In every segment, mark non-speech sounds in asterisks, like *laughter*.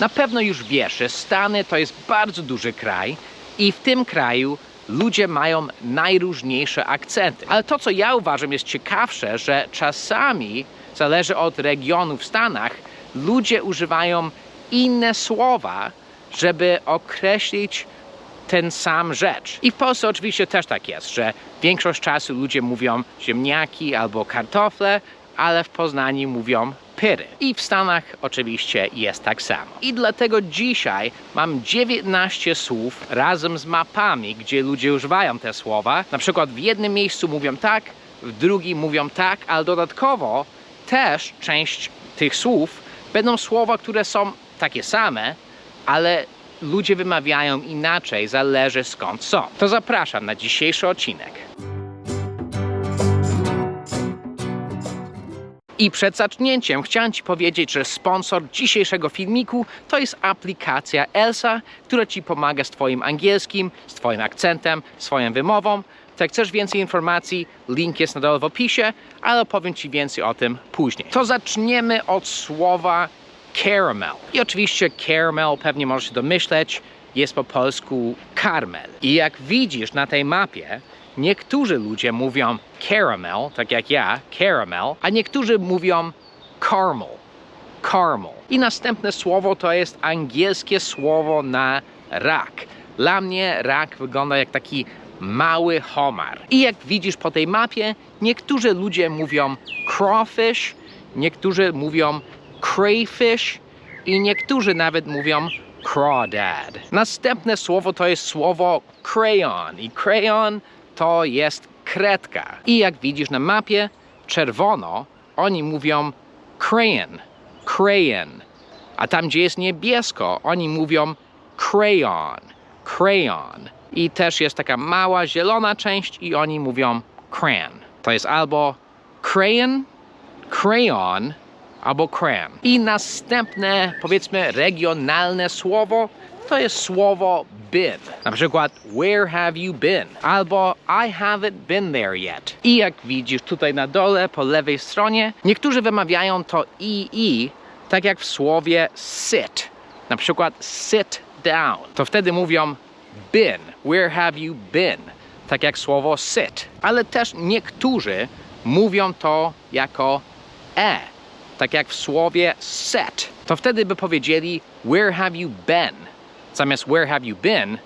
Na pewno już wiesz, że Stany to jest bardzo duży kraj i w tym kraju ludzie mają najróżniejsze akcenty. Ale to, co ja uważam jest ciekawsze, że czasami, zależy od regionu w Stanach, ludzie używają inne słowa, żeby określić ten sam rzecz. I w Polsce oczywiście też tak jest, że większość czasu ludzie mówią ziemniaki albo kartofle, ale w Poznaniu mówią pyry. I w Stanach oczywiście jest tak samo. I dlatego dzisiaj mam 19 słów razem z mapami, gdzie ludzie używają te słowa. Na przykład w jednym miejscu mówią tak, w drugim mówią tak, ale dodatkowo też część tych słów będą słowa, które są takie same, ale ludzie wymawiają inaczej, zależy skąd są. To zapraszam na dzisiejszy odcinek. I przed zacznięciem chciałem Ci powiedzieć, że sponsor dzisiejszego filmiku to jest aplikacja Elsa, która Ci pomaga z Twoim angielskim, z Twoim akcentem, swoją wymową. Jak chcesz więcej informacji, link jest na dole w opisie, ale opowiem Ci więcej o tym później. To zaczniemy od słowa caramel. I oczywiście caramel, pewnie możesz się domyśleć, jest po polsku karmel. I jak widzisz na tej mapie, niektórzy ludzie mówią caramel, tak jak ja, caramel, a niektórzy mówią caramel, caramel. I następne słowo to jest angielskie słowo na rak. Dla mnie rak wygląda jak taki mały homar. I jak widzisz po tej mapie, niektórzy ludzie mówią crawfish, niektórzy mówią crayfish i niektórzy nawet mówią crawdad. Następne słowo to jest słowo crayon i crayon to jest kredka. I jak widzisz na mapie, czerwono, oni mówią crayon, crayon. A tam, gdzie jest niebiesko, oni mówią crayon, crayon. I też jest taka mała zielona część i oni mówią crayon. To jest albo crayon, crayon albo crayon. I następne, powiedzmy, regionalne słowo to jest słowo been. Na przykład, where have you been? Albo I haven't been there yet. I jak widzisz tutaj na dole, po lewej stronie, niektórzy wymawiają to i i, tak jak w słowie sit. Na przykład sit down. To wtedy mówią been. Where have you been? Tak jak słowo sit. Ale też niektórzy mówią to jako e. Tak jak w słowie set. To wtedy by powiedzieli where have you been? Zamiast where have you been,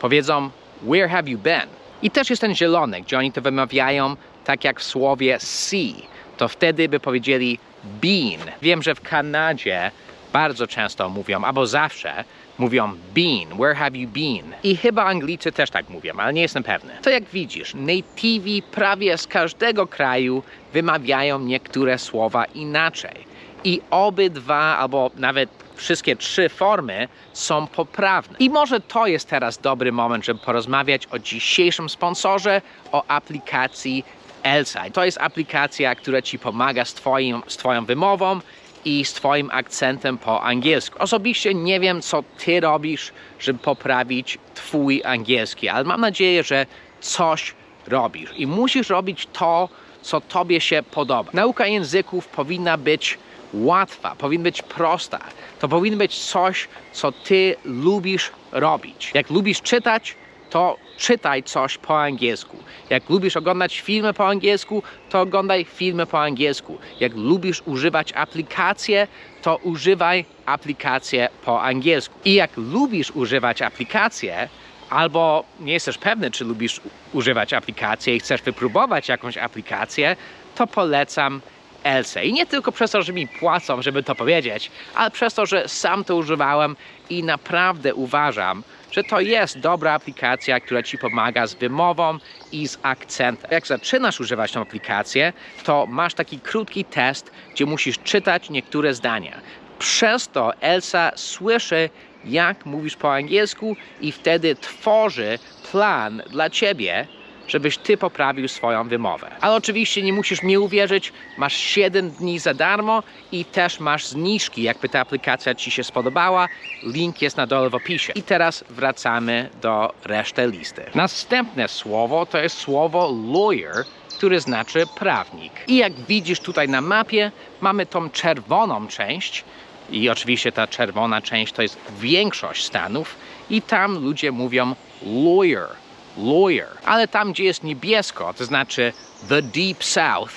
powiedzą where have you been. I też jest ten zielony, gdzie oni to wymawiają tak jak w słowie see. To wtedy by powiedzieli been. Wiem, że w Kanadzie bardzo często mówią, albo zawsze mówią been, where have you been? I chyba Anglicy też tak mówią, ale nie jestem pewny. To jak widzisz, nativi prawie z każdego kraju wymawiają niektóre słowa inaczej. I obydwa, albo nawet wszystkie trzy formy są poprawne. I może to jest teraz dobry moment, żeby porozmawiać o dzisiejszym sponsorze, o aplikacji Elsa. To jest aplikacja, która Ci pomaga z, twoim, z Twoją wymową i z Twoim akcentem po angielsku. Osobiście nie wiem, co Ty robisz, żeby poprawić Twój angielski, ale mam nadzieję, że coś robisz. I musisz robić to, co Tobie się podoba. Nauka języków powinna być łatwa, powinna być prosta. To powinno być coś, co Ty lubisz robić. Jak lubisz czytać, to czytaj coś po angielsku. Jak lubisz oglądać filmy po angielsku, to oglądaj filmy po angielsku. Jak lubisz używać aplikacje, to używaj aplikacje po angielsku. I jak lubisz używać aplikacje, albo nie jesteś pewny, czy lubisz używać aplikacji i chcesz wypróbować jakąś aplikację, to polecam Elsę. I nie tylko przez to, że mi płacą, żeby to powiedzieć, ale przez to, że sam to używałem i naprawdę uważam, że to jest dobra aplikacja, która Ci pomaga z wymową i z akcentem. Jak zaczynasz używać tą aplikację, to masz taki krótki test, gdzie musisz czytać niektóre zdania. Przez to Elsa słyszy, jak mówisz po angielsku i wtedy tworzy plan dla Ciebie, żebyś ty poprawił swoją wymowę. Ale oczywiście nie musisz mi uwierzyć, masz 7 dni za darmo i też masz zniżki, jakby ta aplikacja ci się spodobała. Link jest na dole w opisie. I teraz wracamy do reszty listy. Następne słowo to jest słowo lawyer, który znaczy prawnik. I jak widzisz tutaj na mapie, mamy tą czerwoną część I oczywiście ta czerwona część to jest większość stanów i tam ludzie mówią lawyer, lawyer. Ale tam, gdzie jest niebiesko, to znaczy the deep south,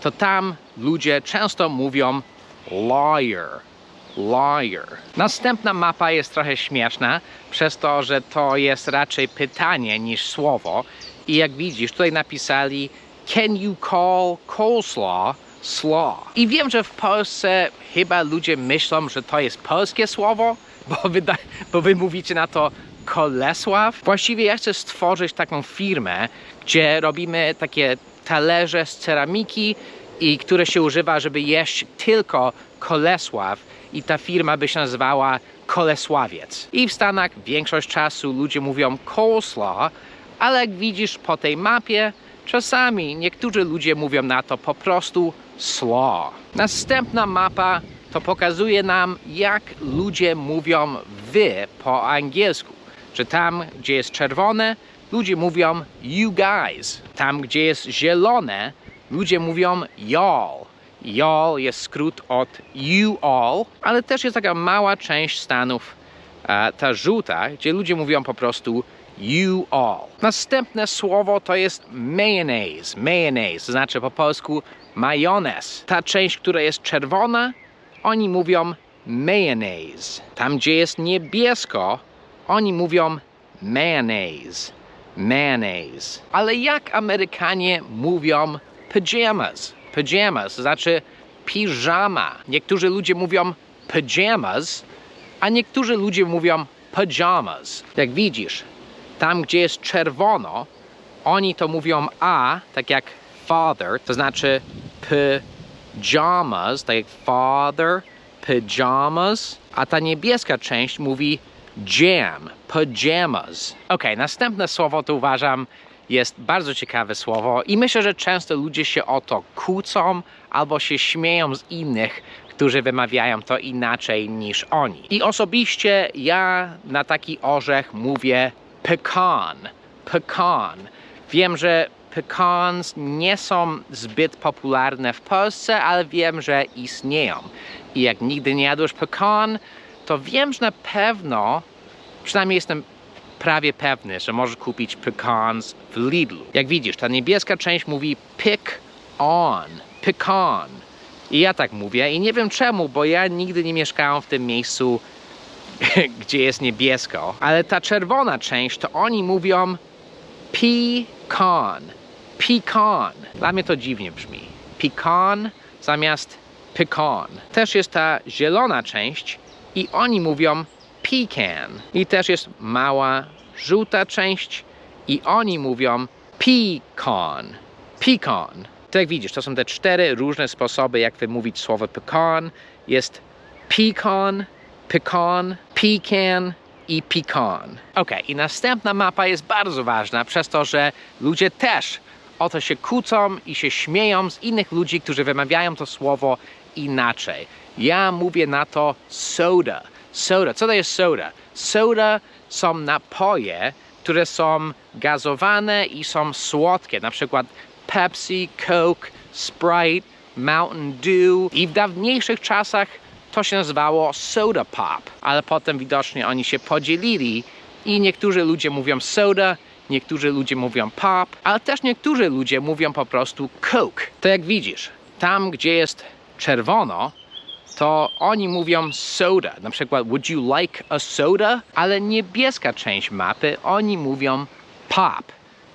to tam ludzie często mówią lawyer, lawyer. Następna mapa jest trochę śmieszna, przez to, że to jest raczej pytanie niż słowo. I jak widzisz, tutaj napisali Can you call coleslaw slaw? I wiem, że w Polsce chyba ludzie myślą, że to jest polskie słowo, bo wy, bo wy mówicie na to Kolesław. Właściwie ja chcę stworzyć taką firmę, gdzie robimy takie talerze z ceramiki i które się używa, żeby jeść tylko Kolesław i ta firma by się nazywała Kolesławiec. I w Stanach większość czasu ludzie mówią coleslaw, ale jak widzisz po tej mapie, czasami niektórzy ludzie mówią na to po prostu slaw. Następna mapa to pokazuje nam, jak ludzie mówią wy po angielsku. Że tam, gdzie jest czerwone, ludzie mówią you guys. Tam, gdzie jest zielone, ludzie mówią y'all. Y'all jest skrót od you all, ale też jest taka mała część Stanów, e, ta żółta, gdzie ludzie mówią po prostu you all. Następne słowo to jest mayonnaise. Mayonnaise, znaczy po polsku majonez. Ta część, która jest czerwona, oni mówią mayonnaise. Tam, gdzie jest niebiesko, oni mówią mayonnaise. Mayonnaise. Ale jak Amerykanie mówią pajamas? Pajamas, to znaczy piżama. Niektórzy ludzie mówią pajamas, a niektórzy ludzie mówią pajamas. Jak widzisz, tam gdzie jest czerwono, oni to mówią a, tak jak father, to znaczy pajamas, tak jak father, pajamas, a ta niebieska część mówi jam, pajamas. Ok, następne słowo to uważam jest bardzo ciekawe słowo i myślę, że często ludzie się o to kłócą albo się śmieją z innych, którzy wymawiają to inaczej niż oni. I osobiście ja na taki orzech mówię pecan, pecan. Wiem, że pecans nie są zbyt popularne w Polsce, ale wiem, że istnieją. I jak nigdy nie jadłeś pecan, to wiem, że na pewno, przynajmniej jestem prawie pewny, że możesz kupić pecans w Lidlu. Jak widzisz, ta niebieska część mówi pick on, pecan. I ja tak mówię i nie wiem czemu, bo ja nigdy nie mieszkałem w tym miejscu, *laughs* gdzie jest niebiesko. Ale ta czerwona część, to oni mówią pecan, pecan. Dla mnie to dziwnie brzmi. Pecan zamiast pecan. Też jest ta zielona część i oni mówią pecan. I też jest mała żółta część i oni mówią pecan. Pecan. Tak jak widzisz, to są te cztery różne sposoby, jak wymówić słowo pecan. Jest pecan, pecan, pecan i pecan. Ok, i następna mapa jest bardzo ważna przez to, że ludzie też o to się kłócą i się śmieją z innych ludzi, którzy wymawiają to słowo inaczej. Ja mówię na to soda. Soda. Co to jest soda? Soda są napoje, które są gazowane i są słodkie. Na przykład Pepsi, Coke, Sprite, Mountain Dew. I w dawniejszych czasach to się nazywało soda pop, ale potem widocznie oni się podzielili i niektórzy ludzie mówią soda, niektórzy ludzie mówią pop, ale też niektórzy ludzie mówią po prostu Coke. To jak widzisz, tam gdzie jest czerwono, to oni mówią soda. Na przykład, would you like a soda? Ale niebieska część mapy, oni mówią pop.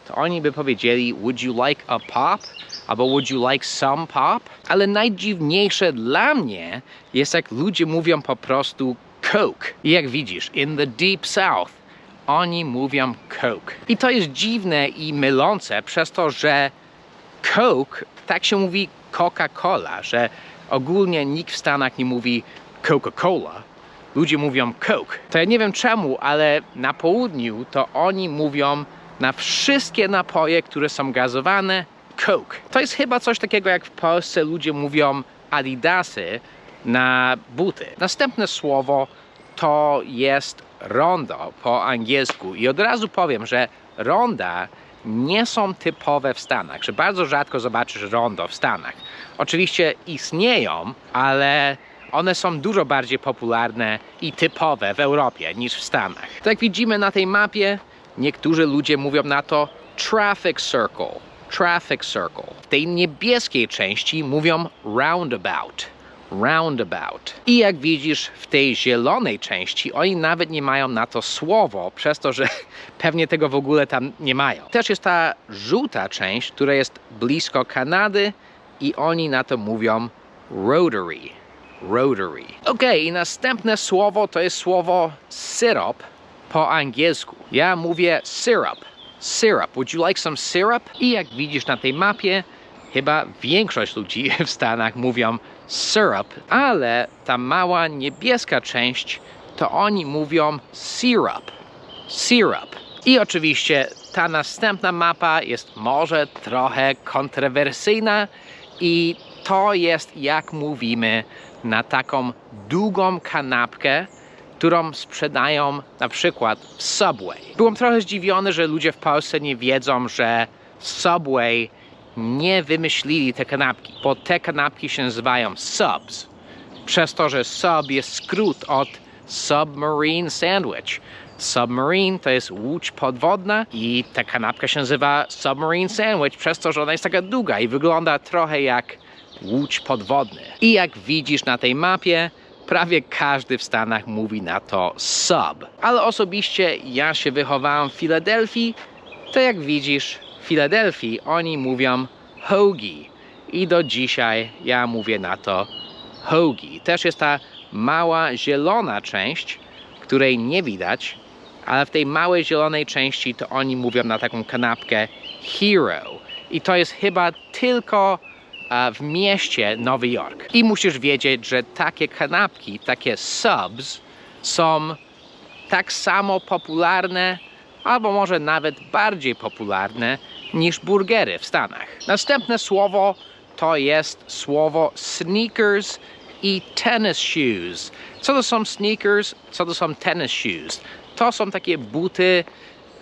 To oni by powiedzieli, would you like a pop? Albo would you like some pop? Ale najdziwniejsze dla mnie jest, jak ludzie mówią po prostu Coke. I jak widzisz, in the deep south, oni mówią Coke. I to jest dziwne i mylące przez to, że Coke, tak się mówi Coca-Cola, że ogólnie nikt w Stanach nie mówi Coca-Cola. Ludzie mówią Coke. To ja nie wiem czemu, ale na południu to oni mówią na wszystkie napoje, które są gazowane, Coke. To jest chyba coś takiego jak w Polsce ludzie mówią Adidasy na buty. Następne słowo to jest rondo po angielsku. I od razu powiem, że ronda nie są typowe w Stanach, że bardzo rzadko zobaczysz rondo w Stanach. Oczywiście istnieją, ale one są dużo bardziej popularne i typowe w Europie niż w Stanach. Tak widzimy na tej mapie, niektórzy ludzie mówią na to traffic circle. Traffic circle. W tej niebieskiej części mówią roundabout. Roundabout. I jak widzisz, w tej zielonej części oni nawet nie mają na to słowo, przez to, że *laughs* pewnie tego w ogóle tam nie mają. Też jest ta żółta część, która jest blisko Kanady i oni na to mówią rotary. Rotary. Ok, i następne słowo to jest słowo syrop po angielsku. Ja mówię syrup. Syrup. Would you like some syrup? I jak widzisz na tej mapie, chyba większość ludzi *laughs* w Stanach mówią syrup, ale ta mała niebieska część to oni mówią syrup. Syrup. I oczywiście ta następna mapa jest może trochę kontrowersyjna i to jest jak mówimy na taką długą kanapkę, którą sprzedają na przykład Subway. Byłem trochę zdziwiony, że ludzie w Polsce nie wiedzą, że Subway nie wymyślili te kanapki, bo te kanapki się nazywają subs. Przez to, że sub jest skrót od submarine sandwich. Submarine to jest łódź podwodna i ta kanapka się nazywa submarine sandwich przez to, że ona jest taka długa i wygląda trochę jak łódź podwodny. I jak widzisz na tej mapie, prawie każdy w Stanach mówi na to sub. Ale osobiście ja się wychowałem w Filadelfii, to jak widzisz Filadelfii oni mówią hoagie. I do dzisiaj ja mówię na to hoagie. Też jest ta mała zielona część, której nie widać, ale w tej małej zielonej części to oni mówią na taką kanapkę hero. I to jest chyba tylko a, w mieście Nowy Jork. I musisz wiedzieć, że takie kanapki, takie subs są tak samo popularne, albo może nawet bardziej popularne niż burgery w Stanach. Następne słowo to jest słowo sneakers i tennis shoes. Co to są sneakers? Co to są tennis shoes? To są takie buty,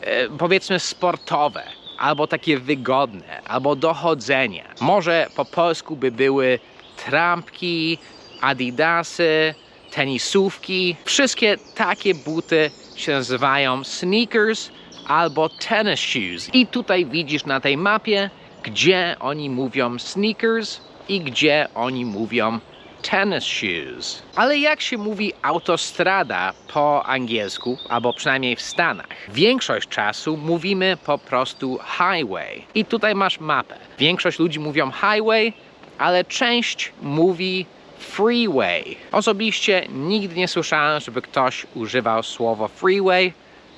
e, powiedzmy, sportowe, albo takie wygodne, albo do chodzenia. Może po polsku by były trampki, adidasy, tenisówki. Wszystkie takie buty się nazywają sneakers albo tennis shoes. I tutaj widzisz na tej mapie, gdzie oni mówią sneakers i gdzie oni mówią tennis shoes. Ale jak się mówi autostrada po angielsku, albo przynajmniej w Stanach? Większość czasu mówimy po prostu highway. I tutaj masz mapę. Większość ludzi mówią highway, ale część mówi freeway. Osobiście nigdy nie słyszałem, żeby ktoś używał słowa freeway,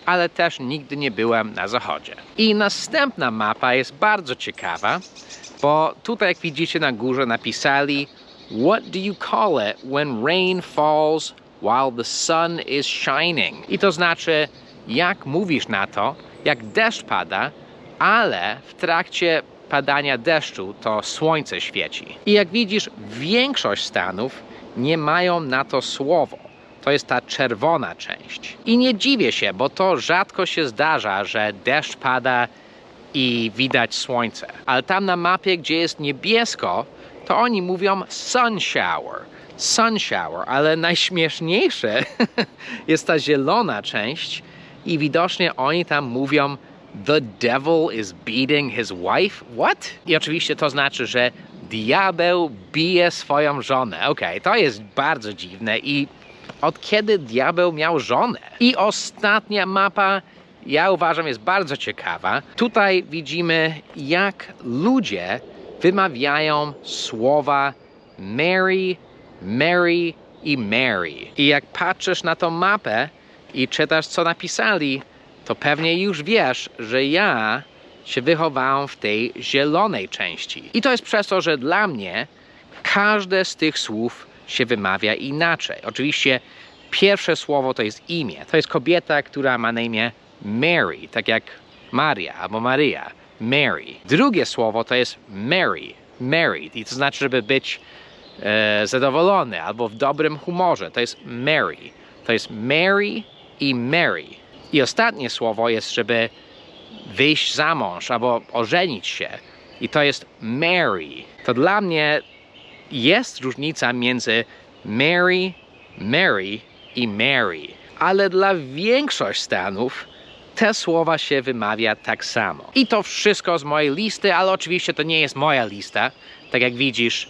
ale też nigdy nie byłem na zachodzie. I następna mapa jest bardzo ciekawa, bo tutaj jak widzicie na górze napisali What do you call it when rain falls while the sun is shining? I to znaczy, jak mówisz na to, jak deszcz pada, ale w trakcie padania deszczu to słońce świeci. I jak widzisz, większość stanów nie mają na to słowo. To jest ta czerwona część. I nie dziwię się, bo to rzadko się zdarza, że deszcz pada i widać słońce. Ale tam na mapie, gdzie jest niebiesko, to oni mówią sun shower. Sun shower, ale najśmieszniejsze *laughs* jest ta zielona część i widocznie oni tam mówią The devil is beating his wife? What? I oczywiście to znaczy, że diabeł bije swoją żonę. Okej, okay, to jest bardzo dziwne i od kiedy diabeł miał żonę? I ostatnia mapa, ja uważam, jest bardzo ciekawa. Tutaj widzimy, jak ludzie wymawiają słowa Mary, Mary i Mary. I jak patrzysz na tą mapę i czytasz, co napisali, to pewnie już wiesz, że ja się wychowałem w tej zielonej części. I to jest przez to, że dla mnie każde z tych słów się wymawia inaczej. Oczywiście pierwsze słowo to jest imię. To jest kobieta, która ma na imię Mary, tak jak Maria albo Maria. Mary. Drugie słowo to jest Mary, married. I to znaczy, żeby być e, zadowolony albo w dobrym humorze. To jest Mary. To jest Mary i Mary. I ostatnie słowo jest, żeby wyjść za mąż albo ożenić się. I to jest Mary. To dla mnie jest różnica między Mary, Mary i Mary. Ale dla większości stanów te słowa się wymawia tak samo. I to wszystko z mojej listy, ale oczywiście to nie jest moja lista. Tak jak widzisz,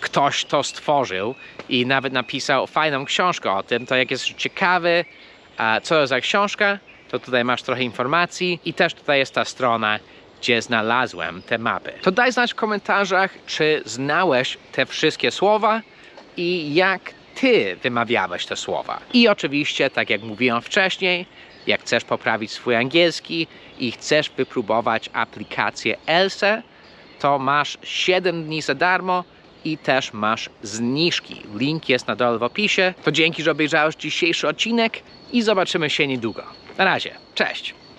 ktoś to stworzył i nawet napisał fajną książkę o tym. To jak jest ciekawy, co to za książka, to tutaj masz trochę informacji i też tutaj jest ta strona, gdzie znalazłem te mapy. To daj znać w komentarzach, czy znałeś te wszystkie słowa i jak ty wymawiałeś te słowa. I oczywiście, tak jak mówiłem wcześniej, jak chcesz poprawić swój angielski i chcesz wypróbować aplikację Elsa, to masz 7 dni za darmo i też masz zniżki. Link jest na dole w opisie. To dzięki, że obejrzałeś dzisiejszy odcinek i zobaczymy się niedługo. Na razie, cześć!